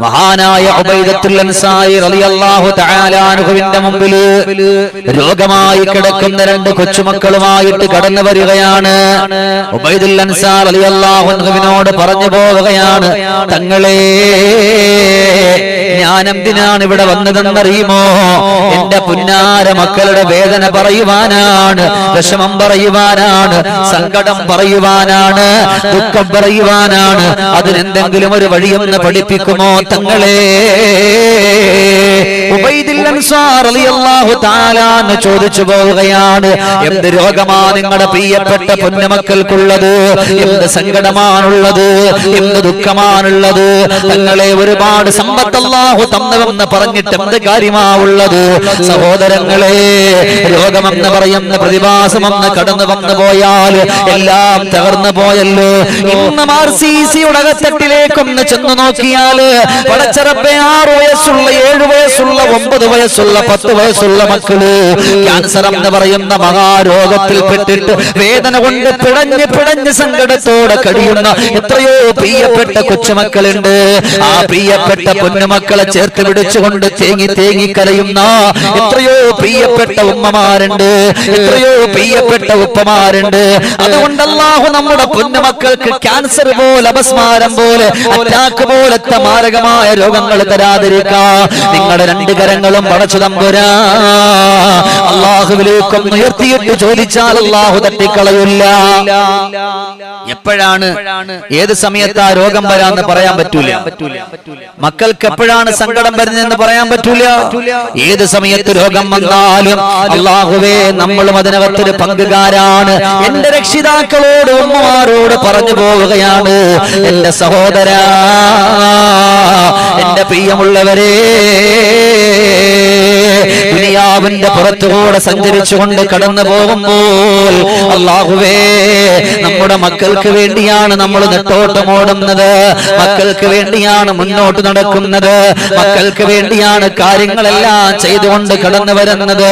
മഹാനായ ഉബൈദത്തുൽ അൻസാരി റളിയല്ലാഹു തആല അൻഹുവിന്റെ മുമ്പിൽ രോഗമായി കിടക്കുന്ന രണ്ട് കൊച്ചുമക്കളുമായിട്ട് കടന്നു വരികയാണ്. ഉബൈദുൽ അൻസാർ റളിയല്ലാഹു അൻഹുവിനോട് പറഞ്ഞു പോവുകയാണ്. തങ്ങളെ ഞാൻ എന്തിനാണ് ഇവിടെ വന്നതെന്നറിയുമോ? എന്റെ പുന്നാര മക്കളുടെ വേദന പറയുവാനാണ് വിഷമം പറയുവാനാണ് സങ്കടം പറയുവാനാണ് ദുഃഖം പറയുവാനാണ്. അതിനെന്തെങ്കിലും ഒരു വഴിയൊന്ന് പഠിപ്പിക്കുമോ തങ്ങളെ? ചോദിച്ചു പോവുകയാണ് എന്ത് രോഗമാ നിങ്ങളുടെ പ്രിയപ്പെട്ട പൊന്നമക്കൾക്കുള്ളത് എന്ത് സങ്കടമാണുള്ളത് എന്ത് ദുഃഖമാണുള്ളത് തങ്ങളെ ഒരുപാട് സമ്പത്തല്ലാഹു തന്നുവെന്ന് പറഞ്ഞിട്ട് എന്ത് കാര്യമാ ഉള്ളത് സഹോദരങ്ങളെ രോഗമെന്ന് പറയുന്ന പ്രതിഭാസമെന്ന് കടന്നു വന്നു പോയാൽ എല്ലാം തകർന്നു പോയല്ലോ. ഇന്ന് ആർ സി സിയുടെ അകത്തട്ടിലേക്കൊന്ന് ചെന്ന് നോക്കിയാൽ പടച്ചറപ്പെ ആറ് വയസ്സുള്ള ഏഴു വയസ്സുള്ള ഒമ്പത് വയസ്സുള്ള പത്ത് വയസ്സുള്ള മക്കൾ ക്യാൻസർ എന്ന് പറയുന്ന മഹാരോഗത്തിൽ പെട്ടിട്ട് വേദന കൊണ്ട് പിടഞ്ഞ് പിടഞ്ഞ് സങ്കടത്തോടെ കഴിയുന്ന എത്രയോ പ്രിയപ്പെട്ട കൊച്ചുമക്കളുണ്ട്. ആ പ്രിയപ്പെട്ട പൊന്നുമക്കളെ ചേർത്ത് പിടിച്ചുകൊണ്ട് തേങ്ങി തേങ്ങി കരയുന്ന എത്രയോ പ്രിയപ്പെട്ട ഉമ്മമാരുണ്ട്. എത്രയോ പ്രിയപ്പെട്ട ഉപ്പമാരുണ്ട്. അതുകൊണ്ട് നമ്മുടെ പൊന്നുമക്കൾക്ക് ക്യാൻസർ പോലെ അപസ്മാരം പോലെ അറ്റാക്ക് പോലത്തെ മാരകമായ രോഗങ്ങൾ തരാതിരിക്കാ നിങ്ങളുടെ രണ്ട് കരങ്ങളും പടച്ചു തമ്പുരാ. അള്ളാഹുവിലേക്കും ഉയർത്തിയിട്ട് ചോദിച്ചാൽ അള്ളാഹു തട്ടിക്കളയില്ല. എപ്പോഴാണ്? ഏത് സമയത്താ രോഗം വരാന്ന് പറയാൻ പറ്റൂല. മക്കൾക്ക് എപ്പോഴാണ് സങ്കടം വരുന്നതെന്ന് പറയാൻ പറ്റൂല. ഏത് സമയത്ത് രോഗം വന്നാലും അള്ളാഹുവേ നമ്മളും അതിനകത്തൊരു പങ്കുകാരാണ്. എന്റെ രക്ഷിതാക്കളോട് ഉമ്മമാരോട് പറഞ്ഞു പോവുകയാണ്. എന്റെ സഹോദര എന്റെ പ്രിയമുള്ളവരെ ദുനിയാവിന്റെ പുറത്തുകൂടെ സഞ്ചരിച്ചുകൊണ്ട് കടന്നു പോകുമ്പോൾ അള്ളാഹുവേ നമ്മുടെ മക്കൾക്ക് വേണ്ടിയാണ് നമ്മൾ നെട്ടോട്ടമോടുന്നത് മക്കൾക്ക് വേണ്ടിയാണ് മുന്നോട്ട് നടക്കുന്നത്. മക്കൾക്ക് വേണ്ടിയാണ് കാര്യങ്ങളെല്ലാം ചെയ്തുകൊണ്ട് കടന്നു വരുന്നത്.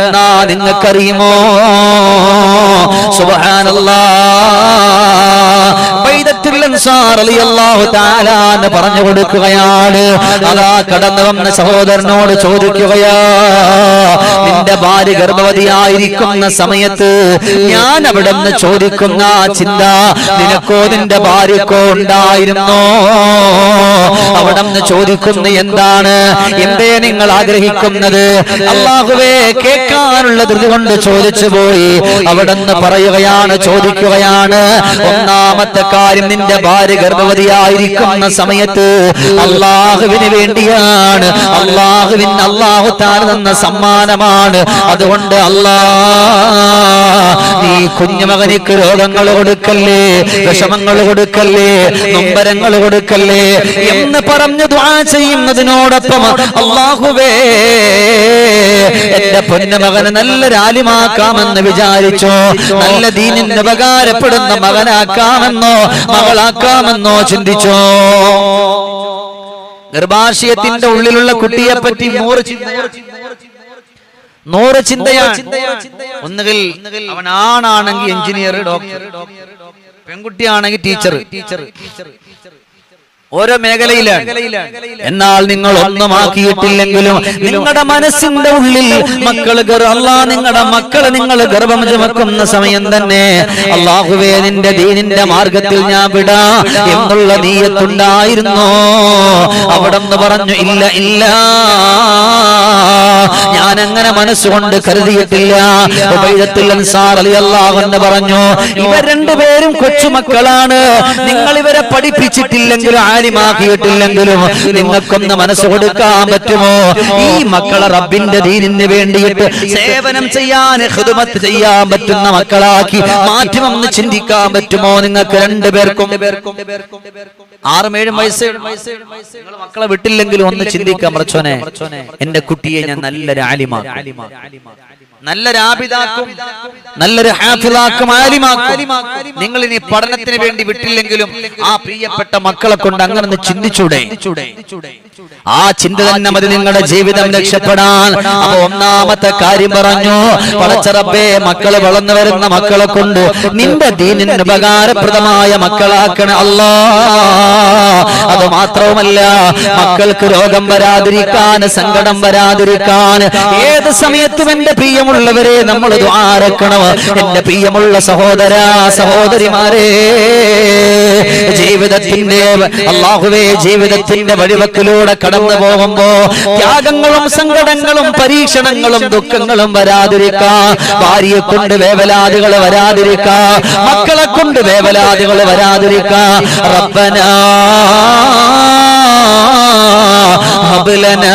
എന്നാ നിങ്ങൾക്കറിയുമോ? സുബഹാനല്ലാ. പറഞ്ഞു കൊടുക്കുകയാണ്. അതാ കടന്നു വന്ന സഹോദരനോട് ചോദിക്കുകയാ നിന്റെ ഭാര്യ ഗർഭവതിയായിരിക്കുന്ന സമയത്ത് ഞാൻ അവിടെ നിന്ന് ചോദിക്കുന്ന ചിന്ത നിനക്കോ നിന്റെ ഭാര്യക്കോ ഉണ്ടായിരുന്നോ? അവിടെ നിന്ന് ചോദിക്കുന്ന എന്താണ്? എന്തേ നിങ്ങൾ ആഗ്രഹിക്കുന്നത്? അള്ളാഹുവേ കേൾക്കാനുള്ള കൊണ്ട് ചോദിച്ചു പോയി. അവിടെ നിന്ന് പറയുകയാണ് ചോദിക്കുകയാണ് ഒന്നാമത്തെ കാര്യം നിന്റെ ഭാര്യ ഗർഭവതിയായിരിക്കുന്ന സമയത്ത് അള്ളാഹുവിന് വേണ്ടിയാണ് അള്ളാഹുവിൻ അള്ളാഹു താൻ തന്ന സമ്മാനമാണ്. അതുകൊണ്ട് അള്ളാ നീ കുഞ്ഞുമകനിക്ക് രോഗങ്ങൾ കൊടുക്കല്ലേ വിഷമങ്ങൾ കൊടുക്കല്ലേ നൊമ്പരങ്ങൾ കൊടുക്കല്ലേ എന്ന് പറഞ്ഞു ദ്വാ ചെയ്യുന്നതിനോടൊപ്പം അള്ളാഹുവേ എന്റെ പൊന്നുമകന് നല്ല രാലിമാക്കാമെന്ന് വിചാരിച്ചോ നല്ല ദീനിന് ഉപകാരപ്പെടുന്ന മകനാക്കാമെന്നോ മകളാക്കാമെന്നോ ചിന്തിച്ചോ? ഗർഭാശയത്തിന്റെ ഉള്ളിലുള്ള കുട്ടിയെ പറ്റി നൂറ് നൂറ് ചിന്തയാണ്. ഒന്നുകിൽ അവൻ ആണാണെങ്കിൽ എഞ്ചിനീയർ ഡോക്ടർ. പെൺകുട്ടിയാണെങ്കിൽ ടീച്ചർ ടീച്ചർ ടീച്ചർ. ഓരോ മേഖലയിലാണ് എന്നാൽ നിങ്ങൾ ഒന്നുമാക്കിയിട്ടില്ലെങ്കിലും നിങ്ങളുടെ മനസ്സിന്റെ ഉള്ളിൽ മക്കൾ അല്ല നിങ്ങളുടെ മക്കളെ നിങ്ങൾ ഗർഭം ചുമക്കുന്ന സമയം തന്നെ. അള്ളാഹുവേ നിന്റെ ദീനിന്റെ മാർഗത്തിൽ ഞാൻ വിടാ എന്നുള്ള നീയത്തുണ്ടായിരുന്നോ? അവിടെ പറഞ്ഞു ഇല്ല ഇല്ല. ഞാൻ അങ്ങനെ മനസ്സുകൊണ്ട് കരുതിയിട്ടില്ല. അൻസാർ പറഞ്ഞു ഇവർ രണ്ടുപേരും കൊച്ചുമക്കളാണ്. നിങ്ങൾ ഇവരെ പഠിപ്പിച്ചിട്ടില്ലെങ്കിലും ആലിമാക്കിയിട്ടില്ലെങ്കിലും നിങ്ങൾക്കൊന്ന് മനസ്സ് കൊടുക്കാൻ പറ്റുമോ? ഈ മക്കളെ റബ്ബിന്റെ ദീനിന് വേണ്ടിയിട്ട് സേവനം ചെയ്യാൻ ഹൃദമത്ത് ചെയ്യാൻ പറ്റുന്ന മക്കളാക്കി മാറ്റുമെന്ന് ചിന്തിക്കാൻ പറ്റുമോ നിങ്ങൾക്ക് രണ്ടുപേർക്കും ആറും ഏഴും വയസ്സ് നിങ്ങൾ മക്കളെ വിട്ടില്ലെങ്കിലും ഒന്ന് ചിന്തിക്കാം പറച്ചോനെ എന്റെ കുട്ടിയെ ഞാൻ നല്ലൊരു ആലിമാക്കും. നല്ലൊരു രാപിതാക്കും നല്ലൊരു ഹാഫിദാക്കും ആലിമാക്കും. നിങ്ങൾ ഇനി പഠനത്തിന് വേണ്ടി വിട്ടില്ലെങ്കിലും ആ പ്രിയപ്പെട്ട മക്കളെ കൊണ്ട് അങ്ങനെ ചിന്തിച്ചൂടെ? ആ ചിന്ത തന്നെ മതി നിങ്ങളുടെ ജീവിതം രക്ഷപ്പെടാൻ. ഒന്നാമത്തെ കാര്യം പറഞ്ഞു വളച്ചറപ്പേ മക്കൾ വളർന്നു വരുന്ന മക്കളെ കൊണ്ട് നിന്റെ ദീനിന് ഉപകാരപ്രദമായ മക്കളാക്കണ അല്ലാ. അത് മാത്രവുമല്ല മക്കൾക്ക് രോഗം വരാതിരിക്കാൻ സങ്കടം വരാതിരിക്കാൻ ഏത് സമയത്തും എന്റെ പ്രിയമുള്ളവരെ നമ്മൾ ദ്വാരക്കണം എന്റെ പ്രിയമുള്ള സഹോദര സഹോദരിമാരെ ജീവിതത്തിന്റെ അള്ളാഹുവേ ജീവിതത്തിന്റെ വഴിവക്കിലൂടെ കടന്നു പോകുമ്പോ ത്യാഗങ്ങളും സങ്കടങ്ങളും പരീക്ഷണങ്ങളും ദുഃഖങ്ങളും വരാതിരിക്കാ. ഭാര്യയെ കൊണ്ട് വേവലാദികൾ വരാതിരിക്കാ. മക്കളെ കൊണ്ട് വേവലാദികൾ വരാതിരിക്കാ. റബ്ബനാ ഹബ്ലനാ.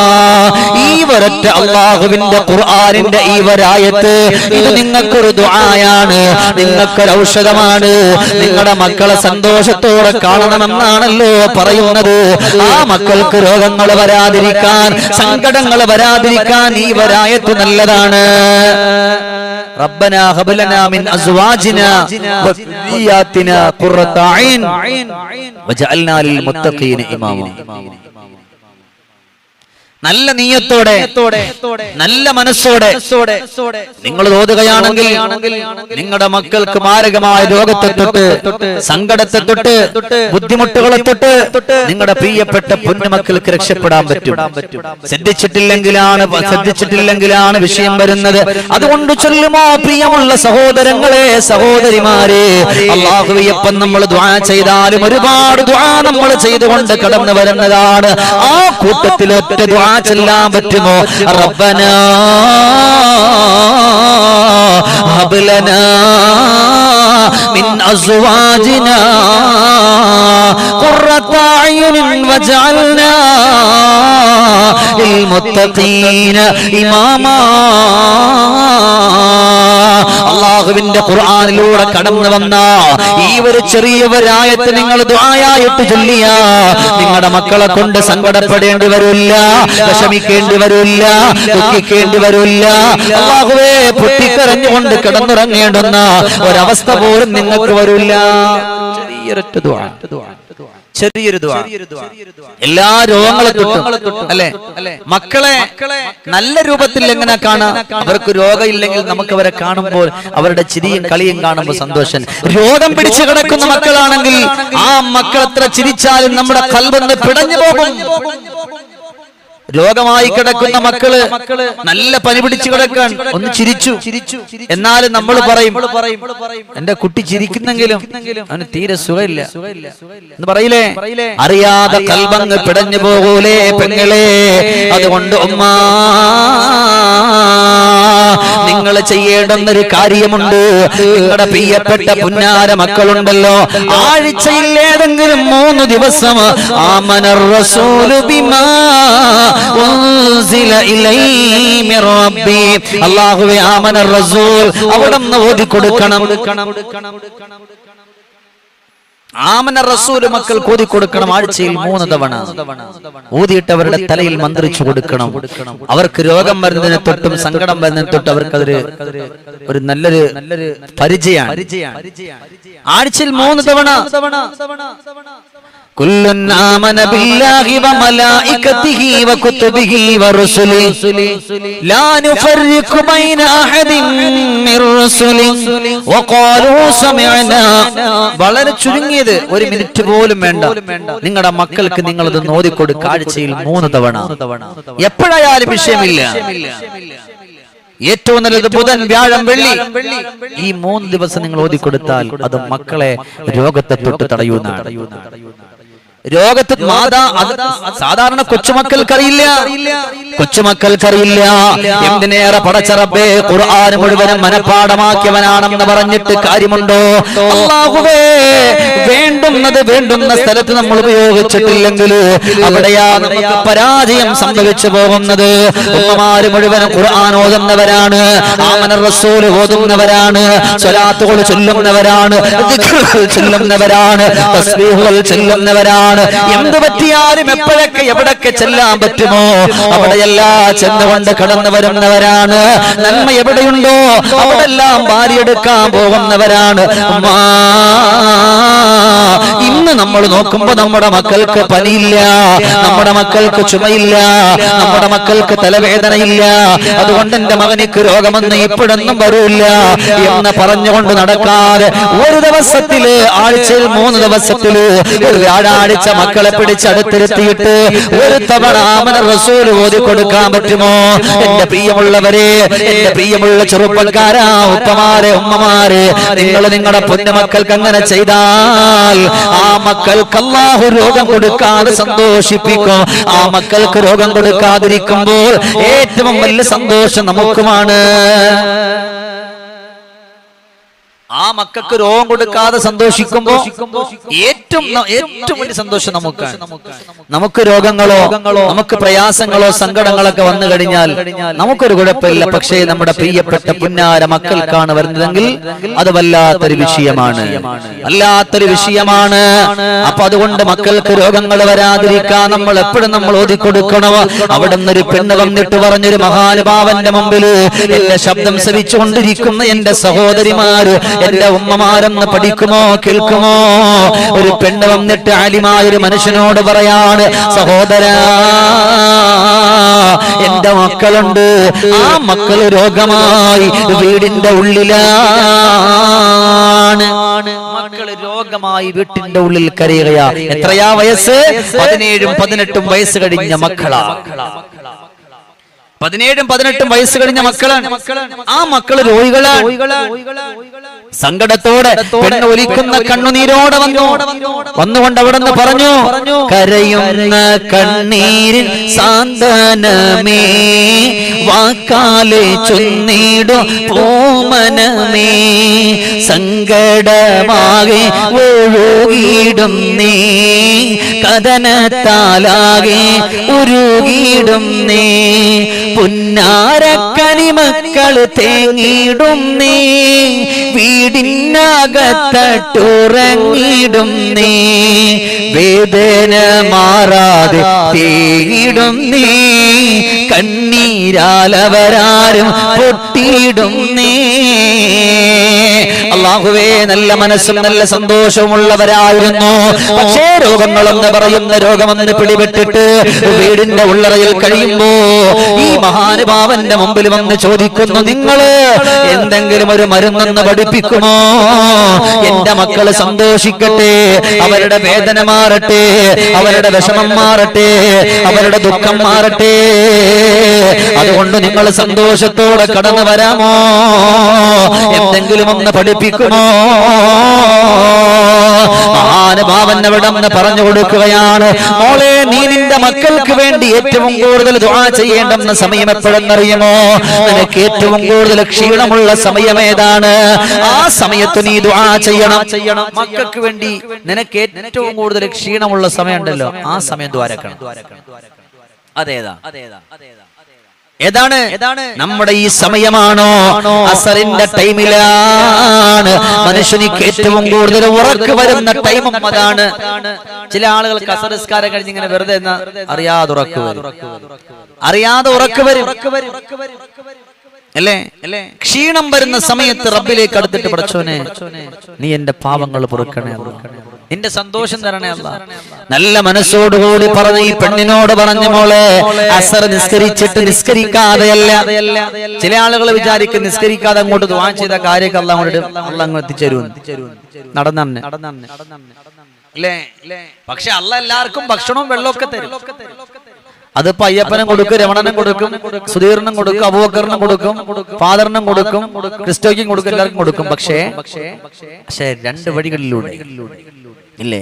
ഒരൊറ്റ അള്ളാഹുവിന്റെ ഖുർആാനിന്റെ ഈ ഒരായത്ത് ഇത് നിങ്ങൾക്കൊരു ദുആയാണ് നിങ്ങൾക്കൊരു ഔഷധമാണ് നിങ്ങളുടെ മക്കളെ സന്തോഷത്തോടെ കാണണമെന്നാണല്ലോ പറയുന്നത് ആ മക്കൾക്ക് രോഗങ്ങൾ വരാതിരിക്കാൻ സങ്കടങ്ങൾ വരാതിരിക്കാൻ ഈ ഒരായത്ത് നല്ലതാണ് ربنا هب لنا من ازواجنا وذرياتنا قرة اعين وجعلنا للمتقين اماما നല്ല നീയത്തോടെ നല്ല മനസ്സോടെ നിങ്ങൾ ഓതുകയാണെങ്കിൽ നിങ്ങളുടെ മക്കൾക്ക് മാരകമായ രോഗത്തെ തൊട്ട് സങ്കടത്തെ തൊട്ട് ബുദ്ധിമുട്ടുകളെ തൊട്ട് നിങ്ങളുടെ പ്രിയപ്പെട്ട പൊന്നുമക്കൾക്ക് രക്ഷപ്പെടാൻ പറ്റും. ശ്രദ്ധിച്ചിട്ടില്ലെങ്കിലാണ് ശ്രദ്ധിച്ചിട്ടില്ലെങ്കിലാണ് വിഷയം വരുന്നത്. അതുകൊണ്ട് ചൊല്ലുമോ പ്രിയമുള്ള സഹോദരങ്ങളെ സഹോദരിമാരെ അള്ളാഹുവിയപ്പം നമ്മൾ ദ്വാ ചെയ്താലും ഒരുപാട് ദ്വാ നമ്മൾ ചെയ്തുകൊണ്ട് കടന്നു വരുന്നതാണ്. ആ കൂട്ടത്തിൽ ഒറ്റ ദ്വാ ചെല്ലാൻ പറ്റുമോ? റബ്ബന മിൻ അസ്വാജിന ഖുർറത അയ്യുനിൻ വജഅൽനാ ലിൽമുത്തഖീന ഇമാമാ. അള്ളാഹുവിന്റെ ഖുർആനിലൂടെ കടന്നു വന്ന ഈ ഒരു ചെറിയ ഒരായത്ത് നിങ്ങൾ ദ്വായായിട്ട് ചൊല്ലിയ. നിങ്ങളുടെ മക്കളെ കൊണ്ട് സങ്കടപ്പെടേണ്ടി വരില്ല. വിഷമിക്കേണ്ടി വരില്ല ദുഃഖിക്കേണ്ടി വരില്ല. അള്ളാഹുവേ പൊട്ടിക്കരഞ്ഞുകൊണ്ട് കിടന്നുറങ്ങേണ്ടുന്ന ഒരവസ്ഥ പോലും നിങ്ങൾക്ക് വരില്ല. ചെറിയൊരൊറ്റ ദ്വാ ചെറിയൊരു എല്ലാ രോഗങ്ങളെ തൊട്ടും അല്ലെ? മക്കളെ നല്ല രൂപത്തിൽ എങ്ങനെ കാണാം? അവർക്ക് രോഗമില്ലെങ്കിൽ നമുക്ക് അവരെ കാണുമ്പോൾ അവരുടെ ചിരിയും കളിയും കാണുമ്പോൾ സന്തോഷം. രോഗം പിടിച്ചു കിടക്കുന്ന മക്കളാണെങ്കിൽ ആ മക്കൾ എത്ര ചിരിച്ചാലും നമ്മുടെ കൽവന്ന് പിടഞ്ഞു പോകും. രോഗമായി കിടക്കുന്ന മക്കൾ നല്ല പനി പിടിച്ചു കിടക്കാൻ ഒന്ന് ചിരിച്ചു. ചിരിച്ചു. എന്നാലും നമ്മൾ പറയും എന്റെ കുട്ടി ചിരിക്കുന്നെങ്കിലും അവന് തീരെ സുഖമില്ല. എന്ന് പറയില്ലേ? അറിയാതെ കൽബങ്ങ് പിടഞ്ഞു പോകൂലേ പെങ്ങളെ? അതുകൊണ്ട് ഉമ്മ നിങ്ങൾ ചെയ്യേണ്ടുന്ന ഒരു കാര്യമുണ്ട്. നിങ്ങളുടെ പ്രിയപ്പെട്ട പുന്നാര മക്കളുണ്ടല്ലോ ആഴ്ചയിൽ ഏതെങ്കിലും മൂന്ന് ദിവസം ആമനർ റസൂലു ബിമാ ഉൻസില ഇലൈഹി റബ്ബി. അല്ലാഹുവേ റസൂൽ അവിടുന്ന് ഓതി കൊടുക്കണം ആമന റസൂൽ മക്കൾ കൂതി കൊടുക്കണം ആഴ്ചയിൽ മൂന്ന് തവണ. ഊതിയിട്ട് അവരുടെ തലയിൽ മന്ത്രിച്ചു കൊടുക്കണം. അവർക്ക് രോഗം വരുന്നതിനെ തൊട്ടും സങ്കടം വരുന്നതിനെ തൊട്ടും അവർക്ക് അതൊരു ഒരു നല്ലൊരു നല്ലൊരു പരിചയമാണ്. ആഴ്ചയിൽ മൂന്ന് തവണ. كل آمن بالله وملائكته وكتبه ورسله لا نفرق بين أحد من رسله وقالوا سمعنا വളരെ ചുരുങ്ങിയത് ഒരു മിനിറ്റ് പോലും വേണ്ട നിങ്ങളുടെ മക്കൾക്ക് നിങ്ങൾ ഇത് നോദിക്കൊടുക്കുക ആഴ്ചയിൽ മൂന്ന് തവണ എപ്പോഴായാലും വിഷയമില്ല ഏറ്റവും നല്ലത് ബുധൻ വ്യാഴം വെള്ളി ഈ മൂന്ന് ദിവസം നിങ്ങൾ ഓതിക്കൊടുത്താൽ അത് മക്കളെ രോഗത്തെ തൊട്ട് തടയുന്നതാണ് ലോകത്ത് മാതാ സാധാരണ കൊച്ചുമക്കൾക്കറിയില്ല. കൊച്ചുമക്കൾക്കറിയില്ല എന്തിനേറെ പടച്ചറബേ ഖുർആൻ മുഴുവനും മനഃപ്പാടമാക്കിയവനാണെന്ന് പറഞ്ഞിട്ട് കാര്യമുണ്ടോ? വേണ്ടുന്നത് വേണ്ടുന്ന സ്ഥലത്ത് നമ്മൾ ഉപയോഗിച്ചിട്ടില്ലെങ്കിൽ അവിടെയാ നമുക്ക് പരാജയം സംഭവിച്ചു പോകുന്നത്. ഉമ്മമാര് മുഴുവനും ഖുർആൻ ഓതുന്നവരാണ്. ആമന റസൂൽ ഓതുന്നവരാണ്. സ്വലാത്തുകൾ ചൊല്ലുന്നവരാണ്. ചൊല്ലുന്നവരാണ്. തസ്ബീഹുകൾ ചൊല്ലുന്നവരാണ്. എന്ത് പറ്റിയാലും എപ്പോഴൊക്കെ എവിടൊക്കെ ചെല്ലാൻ പറ്റുമോ? അവിടെയെല്ലാം ചെന്നുകൊണ്ട് കടന്നു വരുന്നവരാണ്. നന്മ എവിടെയുണ്ടോ? അവിടെല്ലാം ഭാര്യയെടുക്കാൻ പോകുന്നവരാണ്. ഇന്ന് നമ്മൾ നോക്കുമ്പോ നമ്മുടെ മക്കൾക്ക് പനിയില്ല. നമ്മുടെ മക്കൾക്ക് ചുമയില്ല. നമ്മുടെ മക്കൾക്ക് തലവേദനയില്ല. അതുകൊണ്ട് എന്റെ മകനിക്ക് രോഗമെന്ന് ഇപ്പോഴൊന്നും വരൂല്ല എന്ന് പറഞ്ഞുകൊണ്ട് നടക്കാതെ ഒരു ദിവസത്തിൽ ആഴ്ചയിൽ മൂന്ന് ദിവസത്തിൽ ഒരു വ്യാഴാഴ്ച മക്കളെ പിടിച്ചടുത്തിരുത്തിയിട്ട് ഒരു തവണ ആമന റസൂൽ ഓതി കൊടുക്കാൻ പറ്റുമോ? എന്റെ പ്രിയമുള്ളവരെ എന്റെ പ്രിയമുള്ള ചെറുപ്പക്കാരാ ഉപ്പമാരെ ഉമ്മമാരെ നിങ്ങൾ നിങ്ങളുടെ പൊന്നുമക്കൾക്ക് അങ്ങനെ ചെയ്താൽ ആ മക്കൾക്ക് അല്ലാഹു രോഗം കൊടുക്കാതെ സന്തോഷിപ്പിക്കും. ആ മക്കൾക്ക് രോഗം കൊടുക്കാതിരിക്കുമ്പോൾ ഏറ്റവും വലിയ സന്തോഷം നമുക്കുമാണ്. ആ മക്കൾക്ക് രോഗം കൊടുക്കാതെ സന്തോഷിക്കുമ്പോ ഏറ്റവും ഏറ്റവും വലിയ സന്തോഷം നമുക്ക് നമുക്ക് രോഗങ്ങളോ നമുക്ക് പ്രയാസങ്ങളോ സങ്കടങ്ങളൊക്കെ വന്നു കഴിഞ്ഞാൽ നമുക്കൊരു കുഴപ്പമില്ല. പക്ഷേ നമ്മുടെ പ്രിയപ്പെട്ട പുന്നാര മക്കൾക്കാണ് വരുന്നതെങ്കിൽ അത് വല്ലാത്തൊരു വിഷയമാണ്. വല്ലാത്തൊരു വിഷയമാണ്. അപ്പൊ അതുകൊണ്ട് മക്കൾക്ക് രോഗങ്ങൾ വരാതിരിക്കാൻ നമ്മൾ എപ്പോഴും നമ്മൾ ഓതിക്കൊടുക്കണോ അവിടെ നിന്നൊരു പെണ്ണ് വന്നിട്ട് പറഞ്ഞൊരു മഹാനുഭാവന്റെ മുമ്പിൽ എന്റെ ശബ്ദം ശ്രവിച്ചുകൊണ്ടിരിക്കുന്ന എന്റെ സഹോദരിമാര് എന്റെ ഉമ്മമാരെന്ന് പഠിക്കുമോ കേൾക്കുമോ? ഒരു പെണ്ണ് വന്നിട്ട് ആലിമായ ഒരു മനുഷ്യനോട് പറയാണ് സഹോദര എന്റെ മക്കളുണ്ട്. ആ മക്കൾ രോഗമായി വീടിന്റെ ഉള്ളിലാണ്. മക്കൾ രോഗമായി വീട്ടിന്റെ ഉള്ളിൽ കരയുകയാ എത്രയാ വയസ്സ്? പതിനേഴും പതിനെട്ടും വയസ്സ് കഴിഞ്ഞ മക്കളാ. പതിനേഴും പതിനെട്ടും വയസ്സ് കഴിഞ്ഞ മക്കളാണ്. ആ മക്കൾ രോഗികളാണ്. സങ്കടത്തോടെ പെണ്ണ് ഒലിക്കുന്ന കണ്ണുനീരോടെ വന്നു. വന്നുകൊണ്ട് അവിടെ നിന്ന് പറഞ്ഞു കരയുന്ന കണ്ണീരിൻ സാന്ത്വനമേ വാക്കാലെ ചൊന്നിടും ഓമനമേ സങ്കടമാകെ ഒഴുകിയിടും നീ കഥനത്താലാകെ ഉരുകിയിടും നീ പുന്നാരക്കനിമക്കൾ തേങ്ങിയിടും നീ. വീടിനകത്തട്ടുറങ്ങിയിടും നീ. വേദന മാറാതെ തേങ്ങിടും നീ. കണ്ണീരാലവരാരും പൊട്ടിയിടും നീ. അള്ളാഹുവേ നല്ല മനസ്സും നല്ല സന്തോഷമുള്ളവരായിരുന്നു പക്ഷേ രോഗങ്ങളെന്ന് പറയുന്ന രോഗമെന്ന് പിടിപെട്ടിട്ട് വീടിന്റെ ഉള്ളറയിൽ കഴിയുമ്പോ ഈ മഹാനുഭാവന്റെ മുമ്പിൽ വന്ന് ചോദിക്കുന്നു നിങ്ങൾ എന്തെങ്കിലും ഒരു മരുന്നെന്ന് പഠിപ്പിക്കുമോ? എന്റെ മക്കൾ സന്തോഷിക്കട്ടെ അവരുടെ വേദന മാറട്ടെ അവരുടെ വിഷമം മാറട്ടെ അവരുടെ ദുഃഖം മാറട്ടെ. അതുകൊണ്ട് നിങ്ങൾ സന്തോഷത്തോടെ കടന്നു വരാമോ? എന്തെങ്കിലും ഒന്ന് പഠിപ്പിക്കുമോ മഹാനുഭാവൻ പറഞ്ഞു കൊടുക്കുകയാണ്. മോളെ നീ നിന്റെ മക്കൾക്ക് വേണ്ടി ഏറ്റവും കൂടുതൽ ദുആ ചെയ്യേണ്ടെന്ന സമയം എപ്പോഴെന്നറിയുമോ? നിനക്ക് ഏറ്റവും കൂടുതൽ ക്ഷീണമുള്ള സമയം ഏതാണ്? ആ സമയത്ത് നീ ദുആ ചെയ്യണം. ചെയ്യണം മക്കൾക്ക് വേണ്ടി നിനക്ക് ഏറ്റവും കൂടുതൽ ക്ഷീണമുള്ള സമയം ഉണ്ടല്ലോ ആ സമയം ദ്വാരക്കണം. അതേതാ? ഏതാണ് ഏതാണ്? നമ്മുടെ ഈ സമയമാണോ? അസറിന്റെ ടൈമിലാണ്. മനുഷ്യനിക്ക് ഏറ്റവും കൂടുതൽ ഉറക്ക് വരുന്ന ടൈമും അതാണ്. ചില ആളുകൾക്ക് അസറിസ്കാരം കഴിഞ്ഞ് ഇങ്ങനെ വെറുതെ അറിയാതെ ഉറക്ക് അറിയാതെ ഉറക്ക് വരും. അല്ലേ? അല്ലേ? ക്ഷീണം വരുന്ന സമയത്ത് റബ്ബിലേക്ക് അടുത്തിട്ട് പഠിച്ചോനെ നീ എന്റെ പാവങ്ങൾ പൊറുക്കണേ അല്ലാ. നിന്റെ സന്തോഷം തരണേ അല്ല നല്ല മനസ്സോടുകൂടി പറഞ്ഞു ഈ പെണ്ണിനോട് പറഞ്ഞു മോളെ അസർ നിസ്കരിച്ചിട്ട് നിസ്കരിക്കാതെയല്ല. ചില ആളുകൾ വിചാരിക്കും നിസ്കരിക്കാതെ അങ്ങോട്ട് ദുആ ചെയ്ത കാര്യമൊക്കെ അല്ല അങ്ങോട്ട് അല്ല അങ്ങ് എത്തിച്ചേരും. നടന്നെ അല്ലേ? പക്ഷെ അല്ല എല്ലാവർക്കും ഭക്ഷണവും വെള്ളമൊക്കെ തരും. അത് അയ്യപ്പനും കൊടുക്കും രമണനും കൊടുക്കും സുധീറിനും കൊടുക്കും അബൂബക്കറിനും കൊടുക്കും ഫാദറിനും കൊടുക്കും ക്രിസ്റ്റോയ്ക്കും കൊടുക്കും എല്ലാവർക്കും കൊടുക്കും. പക്ഷേ പക്ഷേ രണ്ട് വഴികളിലൂടെ. ഇല്ലേ?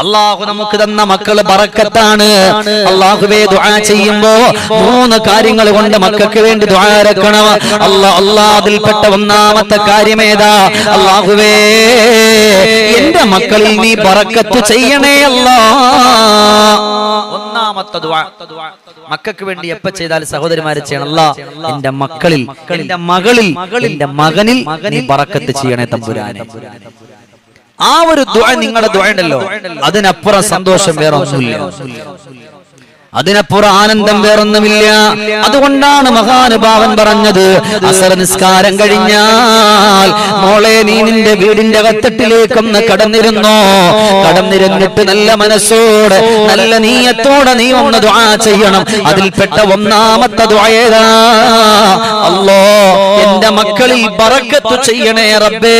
അള്ളാഹു നമുക്ക് തന്ന മക്കൾ ബറക്കത്താണ്. അള്ളാഹുവേ ദുആ ചെയ്യുമ്പോ മൂന്ന് കാര്യങ്ങൾ കൊണ്ട് മക്കൾക്ക് വേണ്ടി ദുആരക്കണം അല്ലാ അതിൽപ്പെട്ട ഒന്നാമത്തെ കാര്യമേതാ? അള്ളാഹുവേ എന്റെ മക്കളിൽ നീ ബറക്കത്ത് ചെയ്യണേ അല്ലാ ഒന്നാമത്തെ ദുആ. മക്കൾക്ക് വേണ്ടി എപ്പ ചെയ്താൽ സഹോദരിമാര് ചെയ്യണം അല്ലാ എന്റെ മക്കളിൽ എന്റെ മകളിൽ എന്റെ മകനിൽ നീ ബറക്കത്ത് ചെയ്യണേ തമ്പുരാനെ. ആ ഒരു ദുആ നിങ്ങളുടെ ഉണ്ടല്ലോ. അതിനപ്പുറം സന്തോഷം വേറെ ഒന്നുമില്ല അതിനപ്പുറം ആനന്ദം വേറൊന്നുമില്ല. അതുകൊണ്ടാണ് മഹാനുഭാവൻ പറഞ്ഞത് അസർ നിസ്കാരം കഴിഞ്ഞാൽ മോളെ നീ നിന്റെ വീടിന്റെ കത്തട്ടിലേക്കൊന്ന് കടന്നിരുന്നോ? കടന്നിരുന്നിട്ട് നല്ല മനസ്സോടെ നല്ല നീയത്തോടെ നീ ഒന്ന് ദുആ ചെയ്യണം. അതിൽപ്പെട്ട ഒന്നാമത്തെ ദ്വായതാ അല്ലോ എന്റെ മക്കളിൽ പറക്കത്തു ചെയ്യണേ റബ്ബേ.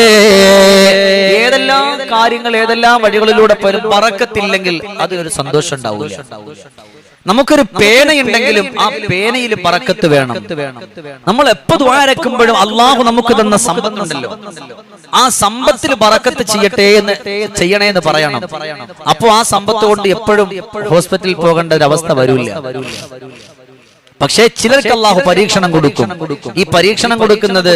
ഏതെല്ലാം കാര്യങ്ങൾ ഏതെല്ലാം വഴികളിലൂടെ പോലും പറക്കത്തില്ലെങ്കിൽ അതിനൊരു സന്തോഷം ഉണ്ടാവില്ല നമുക്കൊരു പേനയുണ്ടെങ്കിലും ആ പേനയിൽ പറക്കത്ത് വേണം. നമ്മൾ എപ്പോ ദ്വാരക്കുമ്പോഴും അള്ളാഹു നമുക്ക് തന്ന സമ്പത്തുണ്ടല്ലോ. ആ സമ്പത്തിൽ പറക്കത്ത് ചെയ്യട്ടെ എന്ന് ചെയ്യണേ എന്ന് പറയണം. അപ്പോ ആ സമ്പത്ത് കൊണ്ട് എപ്പോഴും ഹോസ്പിറ്റലിൽ പോകേണ്ട ഒരു അവസ്ഥ വരില്ല. പക്ഷേ ചിലർക്ക് അള്ളാഹു പരീക്ഷണം കൊടുക്കും. ഈ പരീക്ഷണം കൊടുക്കുന്നത്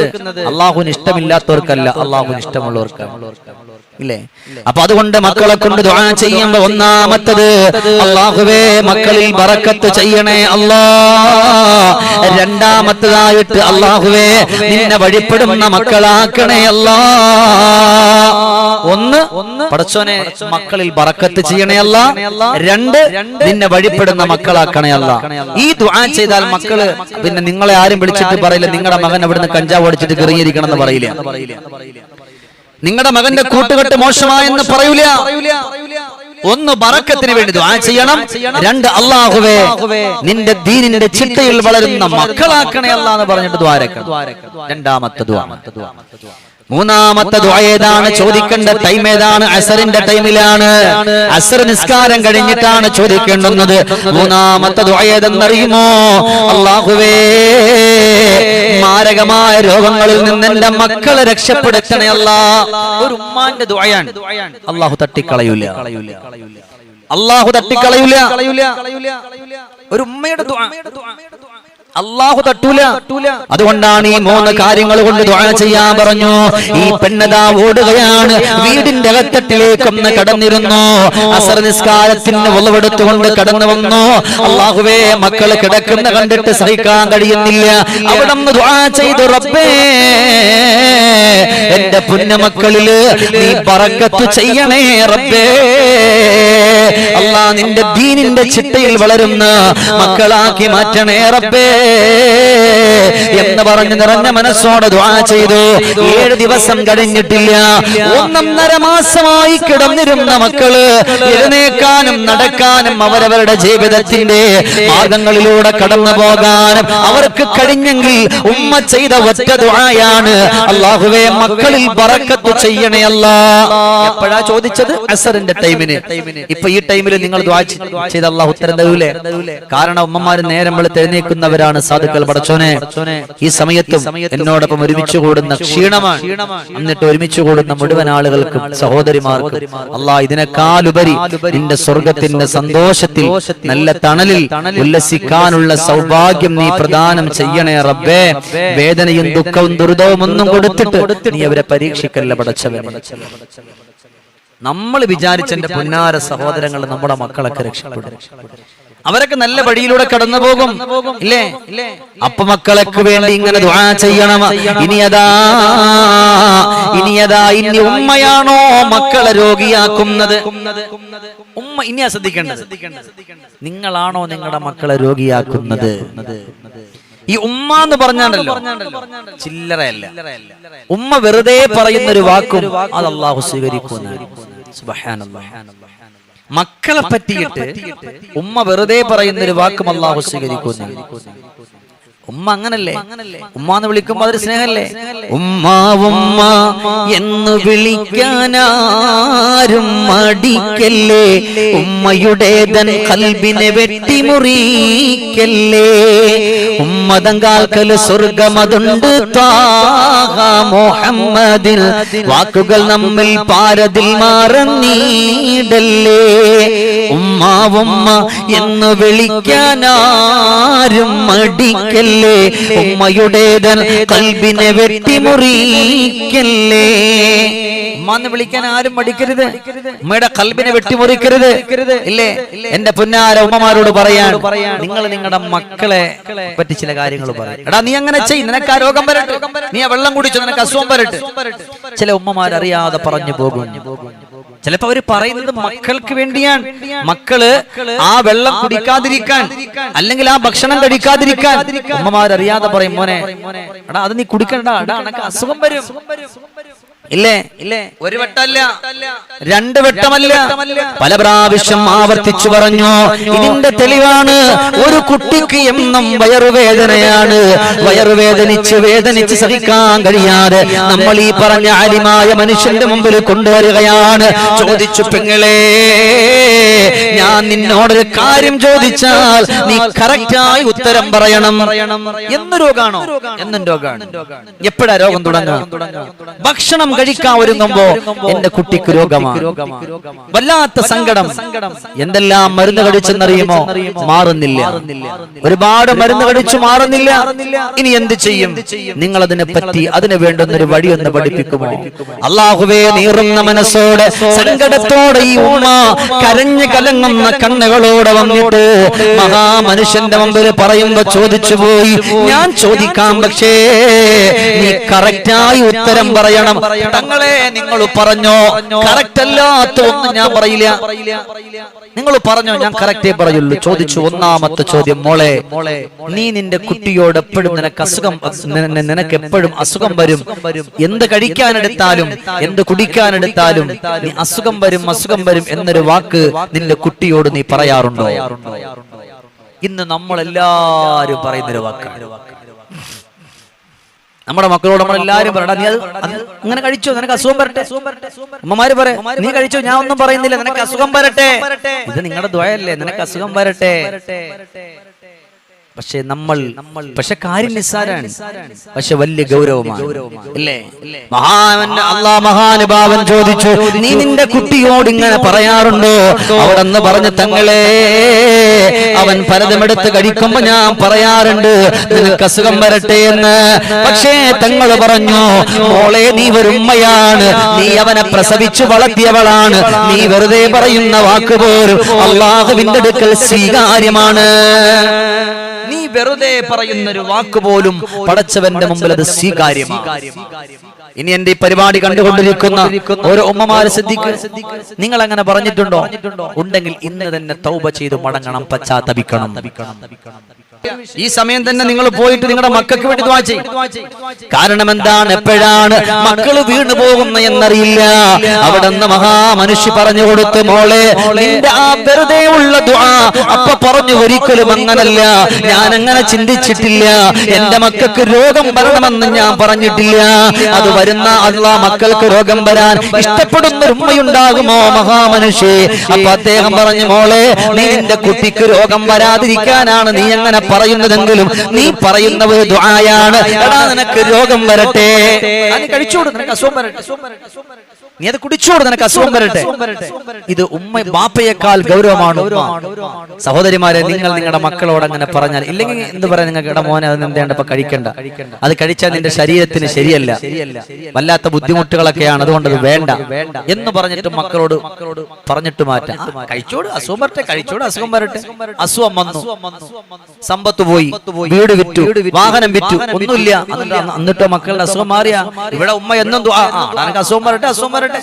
അള്ളാഹുവിന് ഇഷ്ടമില്ലാത്തവർക്കല്ല അള്ളാഹുവിന് ഇഷ്ടമുള്ളവർക്കാണ്. ഇല്ലേ? അപ്പൊ അതുകൊണ്ട് മക്കളെ കൊണ്ട് ദുആ ചെയ്യുമ്പോ ഒന്നാമത്തത് അള്ളാഹുവേ മക്കളിൽ ബറക്കത്ത് ചെയ്യണേ അല്ലാ. രണ്ടാമത്തതായിട്ട് അള്ളാഹുവേ നിന്നെ വഴിപ്പെടുന്ന മക്കളാക്കണേ അല്ലാ. ഒന്ന് പടച്ചോനെ മക്കളിൽ ബറക്കത്ത് ചെയ്യണേ അല്ല. രണ്ട് നിന്നെ വഴിപ്പെടുന്ന മക്കളാക്കണേ അല്ല. ഈ ദുആ ചെയ്താൽ മക്കൾ പിന്നെ നിങ്ങളെ ആരും വിളിച്ചിട്ട് പറയില്ല. നിങ്ങളുടെ മകൻ അവിടുന്ന് കഞ്ചാവ് ഓടിച്ചിട്ട് കറിയിരിക്കണം എന്ന് പറയില്ല. നിങ്ങളുടെ മകന്റെ കൂട്ടുകെട്ട് മോശമായെന്ന് പറയൂല ഒന്ന് ബറക്കത്തിന് വേണ്ടി ദുആ ചെയ്യണം. രണ്ട് അല്ലാഹുവേ നിന്റെ ദീനിന്റെ ചിട്ടയിൽ വളരുന്ന മക്കളാക്കണേ അല്ല എന്ന് പറഞ്ഞിട്ട് ദ്വാരക്കണം രണ്ടാമത്തെ ദുആ മൂന്നാമത്തെ ദുആ ഏതാണ്? ചോദിക്കേണ്ട ടൈം ഏതാണ്? അസറിന്റെ ടൈമിലാണ് അസർ നിസ്കാരം കഴിഞ്ഞിട്ടാണ് ചോദിക്കേണ്ടുന്നത്. മൂന്നാമത്തെ ദുആ ഏതെന്നറിയുമോ? അള്ളാഹുവേ മാരകമായ രോഗങ്ങളിൽ നിന്ന് എന്റെ മക്കളെ രക്ഷപ്പെടുത്തണേ അല്ല. ഒരു ഉമ്മാന്റെ ദുആയാണ്. അള്ളാഹു തട്ടിക്കളയൂല. അള്ളാഹു തട്ടിക്കളയൂല. ഒരു ഉമ്മയുടെ ദുആ. അള്ളാഹു തട്ടൂല. അതുകൊണ്ടാണ് ഈ മൂന്ന് കാര്യങ്ങൾ കൊണ്ട് ദ്വാ ചെയ്യാൻ പറഞ്ഞു. ഈ പെണ്ണതാ ഓടുകയാണ്. വീടിന്റെ അകത്തട്ടിലേക്കൊന്ന് കടന്നിരുന്നു. അസർ നിസ്കാരത്തിന് ഉളവെടുത്തുകൊണ്ട് കടന്നു വന്നു. അള്ളാഹുവേ മക്കൾ കിടക്കുന്ന കണ്ടിട്ട് സഹിക്കാൻ കഴിയുന്നില്ല. അവിടെ ദ്വാ ചെയ്തു റബ്ബേ. എന്റെ പുന്നമക്കളിൽ നീ പറക്കത്ത് ചെയ്യണേ റബ്ബേ. അല്ലാ നിന്റെ ദീനിന്റെ ചിട്ടയിൽ വളരുന്ന മക്കളാക്കി മാറ്റണേ റബ്ബേ. എന്ന് പറഞ്ഞ് നിറഞ്ഞ മനസ്സോടെ ദ്വാ ചെയ്തു. ഏഴ് ദിവസം കഴിഞ്ഞിട്ടില്ല. ഒന്നൊന്നര മാസമായി കിടന്നിരുന്ന മക്കൾ എഴുന്നേക്കാനും നടക്കാനും അവരവരുടെ ജീവിതത്തിന്റെ മാർഗങ്ങളിലൂടെ കടന്നു പോകാനും അവർക്ക് കഴിഞ്ഞെങ്കിൽ ഉമ്മ ചെയ്ത ഒറ്റ ദുആയാണ്. അള്ളാഹുവെ മക്കളിൽ ബറക്കത്ത് ചെയ്യണേ അല്ല. എപ്പോഴാ ചോദിച്ചത്? അസറിന്റെ ടൈമിന്. ഇപ്പൊ ഈ ടൈമിൽ നിങ്ങൾ ദുആ ചെയ്ത അള്ളാഹു ഉത്തരം തരൂലേ? കാരണം ഉമ്മമാര് നേരം വെളുത്തെഴുന്നേക്കുന്നവരാണ് സാധുക്കൾ പടച്ചോനെ ഈ സമയത്തും എന്നോടൊപ്പം ഒരുമിച്ച് കൂടുന്ന ക്ഷീണമാണ്. എന്നിട്ട് ഒരുമിച്ച് കൂടുന്ന മുഴുവൻ ആളുകൾക്കും സഹോദരിമാർക്കും അള്ളാഹ് ഇതിനേക്കാളുപരി നിന്റെ സ്വർഗത്തിന്റെ സന്തോഷത്തിൽ നല്ല തണലിൽ ഉല്ലസിക്കാനുള്ള സൗഭാഗ്യം നീ പ്രദാനം ചെയ്യണേ റബ്ബേ. വേദനയും ദുഃഖവും ദുരിതവും ഒന്നും കൊടുത്തിട്ട് നീ അവരെ പരീക്ഷിക്കല്ല പടച്ചവൻ നമ്മൾ വിചാരിച്ചെന്റെ പൊന്നാര പുന്നാര സഹോദരങ്ങൾ നമ്മുടെ മക്കളൊക്കെ രക്ഷപ്പെടും. അവരൊക്കെ നല്ല വഴിയിലൂടെ കടന്നു പോകും ഇല്ലേ? അപ്പൊ മക്കളൊക്കെ വേണ്ടി ഇങ്ങനെ ദുആ ചെയ്യണം. ഇനിയതാ ഇനിയതാ ഇനി ഉമ്മയാണോ മക്കളെ രോഗിയാക്കുന്നത്? ഉമ്മ ഇനിയാ ശ്രദ്ധിക്കേണ്ടത്. നിങ്ങളാണോ നിങ്ങളുടെ മക്കളെ രോഗിയാക്കുന്നത്? ഈ ഉമ്മ എന്ന് പറഞ്ഞാണ്ടല്ലോ. ചില്ലറയല്ല. ഉമ്മ വെറുതെ പറയുന്ന ഒരു വാക്കും അത് അള്ളാഹു സ്വീകരിക്കുന്ന മക്കളെ പറ്റിയിട്ട് ഉമ്മ വെറുതെ പറയുന്ന ഒരു വാക്കും അള്ളാഹു സ്വീകരിക്കുന്നു ഉമ്മ അങ്ങനല്ലേ? ഉമ്മ എന്ന് വിളിക്കുമ്പോ അതൊരു സ്നേഹല്ലേ? ഉമ്മ ഉമ്മ എന്ന് വിളിക്കാനാരും മടിക്കല്ലേ? ഉമ്മയുടേതൻ കൽബിനെ വെട്ടിമുറിക്കല്ലേ? ഉമ്മതങ്കാൽക്കൽ സ്വർഗമതുണ്ട് മുഹമ്മദിൽ. വാക്കുകൾ നമ്മിൽ പാരതിൽ മാറന്നീടല്ലേ ഉമ്മ ഉമ്മ എന്ന് വിളിക്കാനാരും മടിക്കല്ലേ? ഉമ്മയുടേതൻ കൽബിനെ വെട്ടിമുറിക്കല്ലേ? ഉമ്മാന്ന് വിളിക്കാൻ ആരും മടിക്കരുത്. ഉമ്മയുടെ കൽബിനെ വെട്ടിമുറിക്കരുത്. ഇല്ലേ? എന്റെ പുന്നാര ഉമ്മമാരോട് പറയാൻ നിങ്ങൾ നിങ്ങളുടെ മക്കളെ പറ്റി ചില കാര്യങ്ങൾ പറയും. എടാ നീ അങ്ങനെ ചെയ് നിനക്ക് ആ രോഗം വരട്ടെ. നീ ആ വെള്ളം കുടിച്ചു. നിനക്ക് അസുഖം വരട്ടെ. ചില ഉമ്മമാരറിയാതെ പറഞ്ഞു പോകും ചിലപ്പോ അവർ പറയുന്നത് മക്കൾക്ക് വേണ്ടിയാണ്. മക്കൾ ആ വെള്ളം കുടിക്കാതിരിക്കാൻ അല്ലെങ്കിൽ ആ ഭക്ഷണം കഴിക്കാതിരിക്കാൻ. ഉമ്മമാരറിയാതെ പറയും മോനെ എടാ അത് നീ കുടിക്കണ്ട എടാ അസുഖം വരും. ഇല്ലേ? ഇല്ലേ? ഒരു വട്ടമല്ല. രണ്ട് വട്ടമല്ല. പല പ്രാവശ്യം ആവർത്തിച്ചു പറഞ്ഞു. ഇതിന്റെ തെളിവാണ്. ഒരു കുട്ടിക്ക് എന്നും വയറുവേദനയാണ്. വയറുവേദനിച്ച് വേദനിച്ച് സഹിക്കാൻ കഴിയാതെ നമ്മൾ ഈ പറഞ്ഞ ആലിമായ മനുഷ്യന്റെ മുമ്പിൽ കൊണ്ടുവരികയാണ്. ചോദിച്ചു പെങ്ങളെ ഞാൻ നിന്നോടൊരു കാര്യം ചോദിച്ചാൽ നീ കറക്റ്റായി ഉത്തരം പറയണം. എന്ന് രോഗാണോ? എന്നും രോഗാണ്? എപ്പോഴാ രോഗം തുടങ്ങുക? ഭക്ഷണം കഴിക്കാൻ ഒരുങ്ങുമ്പോ എന്റെ കുട്ടിക്ക് രോഗമാണ്. വല്ലാത്ത സങ്കടം. എന്തെല്ലാം മരുന്ന് കഴിച്ചെന്നറിയുമോ മാറുന്നില്ല. ഒരുപാട് മരുന്ന് കഴിച്ചു മാറുന്നില്ല. ഇനി എന്ത് ചെയ്യും? നിങ്ങൾ അതിനെ പറ്റി അതിന് വേണ്ടുന്നൊരു വഴി ഒന്ന് പഠിപ്പിക്കുമോ? അള്ളാഹുവേ നീറുന്ന മനസ്സോടെ സങ്കടത്തോടെ ഈ ഉമ്മ കരഞ്ഞു കലങ്ങുന്ന കണ്ണുകളോടെ വന്നിട്ട് മഹാമനുഷ്യന്റെ മുമ്പിൽ പറയുമ്പോ ചോദിച്ചു പോയി. ഞാൻ ചോദിക്കാം പക്ഷേ നീ കറക്റ്റായി ഉത്തരം പറയണം. തങ്ങളെ നിങ്ങൾ പറഞ്ഞോ? കറക്റ്റ് അല്ലാത്ത ഒന്നും ഞാൻ പറയില്ല. നിങ്ങൾ പറഞ്ഞോ? ഞാൻ കറക്റ്റേ പറയുള്ളൂ. ചോദിച്ചു ഒന്നാമത്തെ ചോദ്യം മോളെ നീ നിന്റെ കുട്ടിയോട് എപ്പോഴും നിനക്ക് അസുഖം നിനക്ക് എപ്പോഴും അസുഖം വരും. എന്ത് കഴിക്കാനെടുത്താലും എന്ത് കുടിക്കാനെടുത്താലും നീ അസുഖം വരും അസുഖം വരും എന്നൊരു വാക്ക് നിന്റെ കുട്ടിയോട് നീ പറയാറുണ്ടോ? ഇന്ന് നമ്മളെല്ലാരും പറയുന്നൊരു വാക്കാണ്. നമ്മുടെ മക്കളോട് നമ്മൾ എല്ലാരും പറയണം നീ അത് അങ്ങനെ കഴിച്ചോ? നിനക്ക് അസുഖം വരട്ടെ. അമ്മമാര് പറയാം നീ കഴിച്ചോ? ഞാൻ ഒന്നും പറയുന്നില്ല. നിനക്ക് അസുഖം വരട്ടെ. ഇത് നിങ്ങളുടെ ദ്വയല്ലേ നിനക്ക് അസുഖം വരട്ടെ. പക്ഷെ നമ്മൾ പക്ഷെ കാര്യം നിസ്സാരാണ്. പക്ഷെ വലിയ ഗൗരവമാണ്. അല്ലേ? അള്ളാ മഹാനുഭാവൻ ചോദിച്ചു നീ നിന്റെ കുട്ടിയോട് ഇങ്ങനെ പറയാറുണ്ടോ? അവിടെ പറഞ്ഞു തങ്ങളെ അവൻ പലതുമെടുത്ത് കഴിക്കുമ്പോ ഞാൻ പറയാറുണ്ട് നിനക്ക് അസുഖം വരട്ടെ എന്ന്. പക്ഷേ തങ്ങൾ പറഞ്ഞു മോളെ നീ ഒരുമ്മയാണ് നീ അവനെ പ്രസവിച്ചു വളർത്തിയവളാണ്. നീ വെറുതെ പറയുന്ന വാക്ക് പോലും അള്ളാഹുവിന്റെ അടുക്കൽ സ്വീകാര്യമാണ്. നീ വെറുതെ പറയുന്ന ഒരു വാക്ക് പോലും പടച്ചവന്റെ മുമ്പിൽ അത് സ്വീകാര്യമാണ്. ഇനി എന്റെ ഈ പരിപാടി കണ്ടുകൊണ്ടിരിക്കുന്ന ഓരോ ഉമ്മമാരെ ശ്രദ്ധിക്കുക നിങ്ങൾ അങ്ങനെ പറഞ്ഞിട്ടുണ്ടോ? ഉണ്ടെങ്കിൽ ഇന്ന് തന്നെ തൗബ ചെയ്ത് മടങ്ങണം പശ്ചാത്തപിക്കണം. ഈ സമയം തന്നെ നിങ്ങൾ പോയിട്ട് നിങ്ങളുടെ മക്കൾക്ക് വേണ്ടി ദ്വാ കാരണം എന്താണ്? എപ്പോഴാണ് മക്കൾ വീണു പോകുന്ന എന്നറിയില്ല. അവിടെ നിന്ന് മഹാമനുഷ്യ പറഞ്ഞു കൊടുത്ത് മോളെ നിന്റെ ആ വെറുതെ ഉള്ള ദ്വാ അപ്പൊ പറഞ്ഞു ഒരിക്കലും അങ്ങനല്ല. ഞാൻ അങ്ങനെ ചിന്തിച്ചിട്ടില്ല. എന്റെ മക്കൾക്ക് രോഗം വരണമെന്ന് ഞാൻ പറഞ്ഞിട്ടില്ല. അത് വരുന്ന അല്ല മക്കൾക്ക് രോഗം വരാൻ ഇഷ്ടപ്പെടുന്ന ഉമ്മയുണ്ടാകുമോ മഹാമനുഷ്യ? അപ്പൊ അദ്ദേഹം പറഞ്ഞു മോളെ നീ നിന്റെ കുട്ടിക്ക് രോഗം വരാതിരിക്കാനാണ് നീ അങ്ങനെ പറയുന്നതെങ്കിലും നീ പറയുന്നത് ദ്വായാണ് എടാ നിനക്ക് രോഗം വരട്ടെ. അത് നീ കഴിച്ചോട് നിനക്ക് അസുഖം വരട്ടെ. നീ അത് കുടിച്ചോട് നിനക്ക് അസുഖം വരട്ടെ. ഇത് ഉമ്മ ബാപ്പയേക്കാൾ ഗൗരവമാണ്. സഹോദരിമാരെ നിങ്ങൾ നിങ്ങളുടെ മക്കളോട് അങ്ങനെ പറഞ്ഞാൽ ഇല്ലെങ്കിൽ എന്ത് പറയാൻ നിങ്ങൾക്ക് ഇട മോനെ അത് എന്തേണ്ട ഇപ്പൊ കഴിക്കണ്ട. അത് കഴിച്ചാൽ നിന്റെ ശരീരത്തിന് ശരിയല്ല. വല്ലാത്ത ബുദ്ധിമുട്ടുകളൊക്കെയാണ് അതുകൊണ്ട് അത് വേണ്ട. എന്ന് പറഞ്ഞിട്ട് മക്കളോട് പറഞ്ഞിട്ട് മാറ്റാം. കഴിച്ചോട് അസുഖം വരട്ടെ കഴിച്ചോട് അസുഖം വരട്ടെ. അസുഖം വന്നു. സമ്പത്ത് പോയി. വീട് വിറ്റു. വാഹനം വിറ്റു. ഒന്നുമില്ല. എന്നിട്ട് മക്കളുടെ അസുഖം മാറിയ? ഇവിടെ ഉമ്മ എന്നും അസുഖം വരട്ടെ അസുഖം വരട്ടെ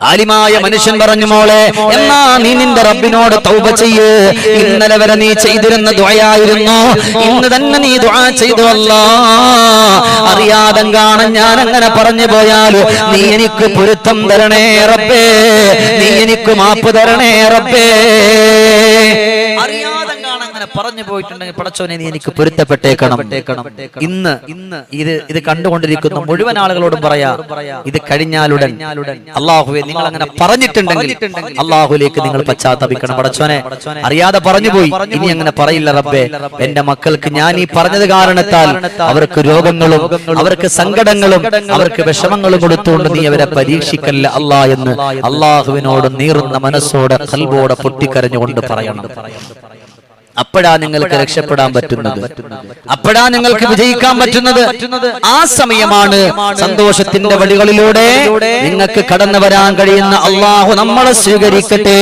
ആലിമായ മനുഷ്യൻ പറഞ്ഞു മോളെ എന്നാ നീ നിന്റെ റബ്ബിനോട് തൗബ ചെയ്യ്. ഇന്നലെ വരെ നീ ചെയ്തിരുന്ന ദ്വയായിരുന്നു ഇന്ന് തന്നെ നീ ദ്വാ ചെയ്തു. അല്ലാ അറിയാതെ കാണാൻ ഞാൻ അങ്ങനെ പറഞ്ഞു പോയാലോ നീ എനിക്ക് പൊരുത്തം തരണേ റബ്ബേ. നീ എനിക്ക് മാപ്പ് തരണേ റബ്ബേ. അങ്ങനെ പറഞ്ഞു പോയിട്ടുണ്ടെങ്കിൽ പടച്ചോനെ നീ എനിക്ക് പൊരുത്തപ്പെട്ടേക്കണം. ഇന്ന് ഇന്ന് ഇത് ഇത് കണ്ടുകൊണ്ടിരിക്കുന്ന മുഴുവൻ ആളുകളോടും പറയാ ഇത് കഴിഞ്ഞാലുടൻ അള്ളാഹുവെ നിങ്ങൾ അങ്ങനെ പറഞ്ഞിട്ടുണ്ടെങ്കിൽ അള്ളാഹുലേക്ക് നിങ്ങൾ പശ്ചാത്തപിക്കണം. പടച്ചോനെ അറിയാതെ പറഞ്ഞു പോയി. ഇനി അങ്ങനെ പറയില്ല റബ്ബേ. എന്റെ മക്കൾക്ക് ഞാൻ ഈ പറഞ്ഞത് കാരണത്താൽ അവർക്ക് രോഗങ്ങളും അവർക്ക് സങ്കടങ്ങളും അവർക്ക് വിഷമങ്ങളും കൊടുത്തുകൊണ്ട് നീ അവരെ പരീക്ഷിക്കല്ല അല്ലാ എന്ന് അള്ളാഹുവിനോട് നീറുന്ന മനസ്സോടെ കൽബോടെ പൊട്ടിക്കരഞ്ഞുകൊണ്ട് പറയണം. അപ്പോഴാ നിങ്ങൾക്ക് രക്ഷപ്പെടാൻ പറ്റുന്നത്. അപ്പോഴാ നിങ്ങൾക്ക് വിജയിക്കാൻ പറ്റുന്നത്. ആ സമയമാണ് സന്തോഷത്തിന്റെ വഴികളിലൂടെ നിങ്ങൾക്ക് കടന്നു വരാൻ കഴിയുന്ന അള്ളാഹു നമ്മളെ സ്വീകരിക്കട്ടെ.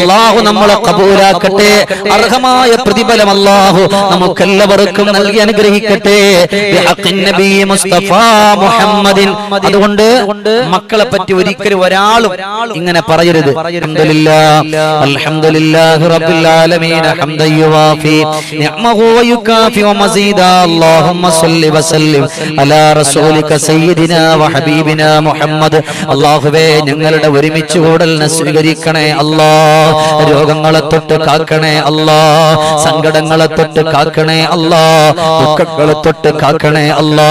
അള്ളാഹു നമ്മളെ കബൂലാക്കട്ടെ. അർഹമായ പ്രതിഫലം അള്ളാഹു നമുക്കെല്ലാവർക്കും നൽകി അനുഗ്രഹിക്കട്ടെ. മുസ്തഫ മുഹമ്മദിൻ. അതുകൊണ്ട് മക്കളെ പറ്റി ഒരിക്കലും ഒരാളും ഇങ്ങനെ പറയരുത്. അലഹമില്ല അൽഹംദുലില്ലാഹി. റബ്ബിൽ ആലമീൻ. യുവാഫി നിഅമഹു വയുകാഫി വമസീദാ. അല്ലാഹുമ്മ സ്വല്ലി വസല്ലിം അലാ റസൂലിക സയ്യിദിനാ വഹബീബിനാ മുഹമ്മദ്. അല്ലാഹുവേ ഞങ്ങളുടെ ഒരുമിച്ച് കൂടലിനെ സ്വീകരിക്കണേ അല്ലാ. രോഗങ്ങളെ തൊട്ട് കാക്കണേ അല്ലാ. സങ്കടങ്ങളെ തൊട്ട് കാക്കണേ അല്ലാ. ദുഃഖങ്ങളെ തൊട്ട് കാക്കണേ അല്ലാ.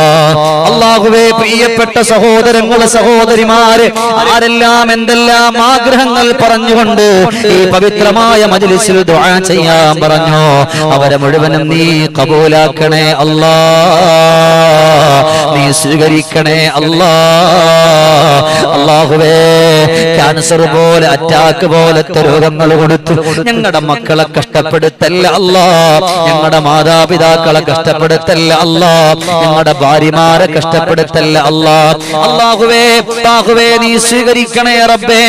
അല്ലാഹുവേ പ്രിയപ്പെട്ട സഹോദരങ്ങളെ സഹോദരിമാര് ആരെല്ലാം എന്തെല്ലാം ആഗ്രഹങ്ങൾ പറഞ്ഞുകൊണ്ട് ഈ പവിത്രമായ മജ്ലിസിൽ ദുആ ചെയ്യാൻ പറഞ്ഞു അവരെ മുഴുവനും നീ കബൂലാക്കണേ അല്ലാ. നീ സ്വീകരിക്കണേ അല്ലാ. അള്ളാഹുവേ ക്യാൻസർ പോലെ അറ്റാക്ക് പോലത്തെ രോഗങ്ങൾ കൊടുത്തു ഞങ്ങളുടെ മക്കളെ കഷ്ടപ്പെടുത്തല്ല അല്ലാ. ഞങ്ങളുടെ മാതാപിതാക്കളെ കഷ്ടപ്പെടുത്തല്ല അല്ലാ. ഞങ്ങളുടെ ഭാര്യമാരെ കഷ്ടപ്പെടുത്തല്ല അല്ലാ. അള്ളാഹുവേ അള്ളാഹുവേ നീ സ്വീകരിക്കണേ റബ്ബേ.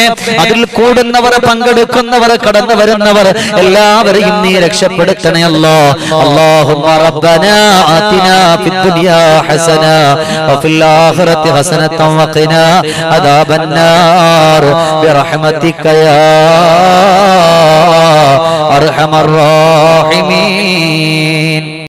അതിൽ കൂടുന്നവർ പങ്കെടുക്കുന്നവർ കടന്നു വരുന്നവർ എല്ലാവരെയും നീ രക്ഷപ്പെടുത്തണേ അല്ലോ അല്ലാഹുമ്മ റബ്ബന ആതിനാ ഫിദ്ദുനിയാ ഹസന വഫിൽ ആഖിറതി ഹസനതൻ വഖിനാ അദാബന്നാർ. ബിറഹ്മതിക യാ അർഹമർ റഹീമീൻ.